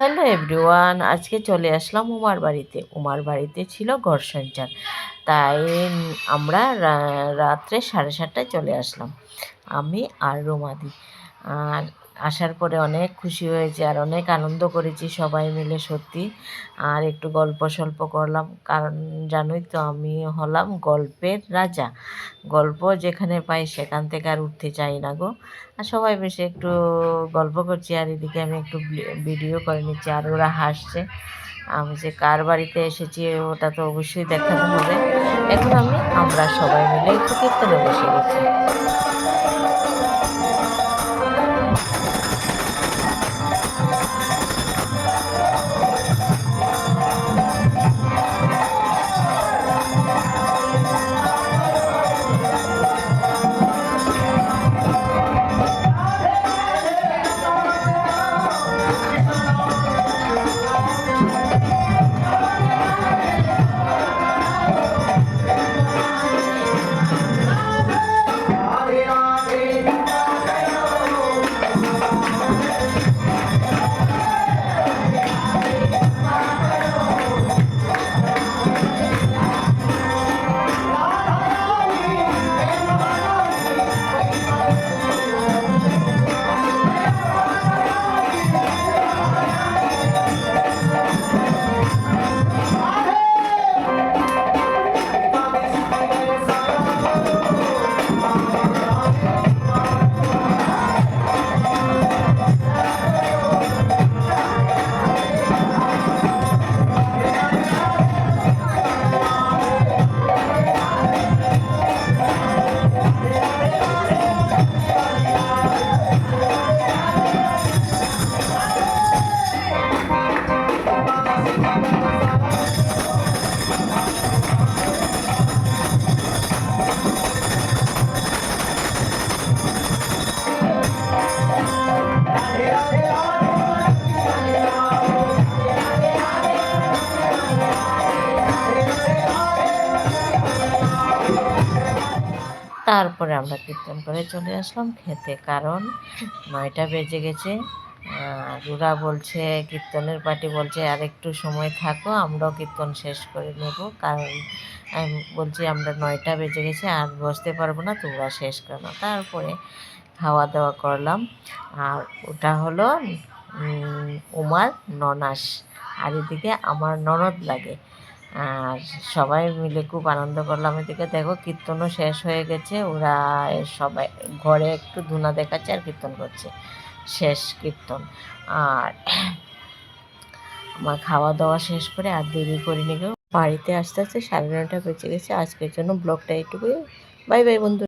Hello everyone, আজকে চলে আসলাম উমার বাড়িতে। উমার বাড়িতে ছিল ঘর সঞ্চার তাই আমরা রাত্রে সাড়ে সাতটায় চলে আসলাম, আমি আর রোমাদি। আর আসার পরে অনেক খুশি হয়েছে আর অনেক আনন্দ করেছি সবাই মিলে সত্যি। আর একটু গল্প সল্প করলাম, কারণ জানোই তো আমি হলাম গল্পের রাজা। গল্প যেখানে পাই সেখান থেকে আর উঠতে চাই না গো। আর সবাই বেশি একটু গল্প করছি আর এদিকে আমি একটু ভিডিও করে নিচ্ছি আর ওরা হাসছে। আমি যে কার বাড়িতে এসেছি ওটা তো অবশ্যই দেখাতে হবে। এখন আমি, আমরা সবাই মিলে একটু কীর্তনে বসে গেছি। তারপরে আমরা কীর্তন করে চলে আসলাম খেতে। কারণ নয়টা বেজে গেছে। রুরা বলছে, কীর্তনের পার্টি বলছে, আর একটু সময় থাকো, আমরাও কীর্তন শেষ করে নেব। কারণ বলছি, আমরা নয়টা বেজে গেছে, আর বসতে পারব না, তোমরা শেষ করো না। তারপরে খাওয়া দাওয়া করলাম। আর ওটা হলো উমার ননাস। আর এদিকে আমার ননদ লাগে। আর সবাই মিলে খুব আনন্দ করলাম। এদিকে দেখো কীর্তনও শেষ হয়ে গেছে। ওরা সবাই ঘরে একটু ধুনা দেখাচ্ছে আর কীর্তন করছে। শেষ কীর্তন। আর আমার খাওয়া দাওয়া শেষ করে আর দেরি করিনি কেউ বাড়িতে আস্তে আস্তে সাড়ে নটা বেঁচে গেছে। আজকের জন্য ব্লগটা এইটুকুই। বাই বাই বন্ধু।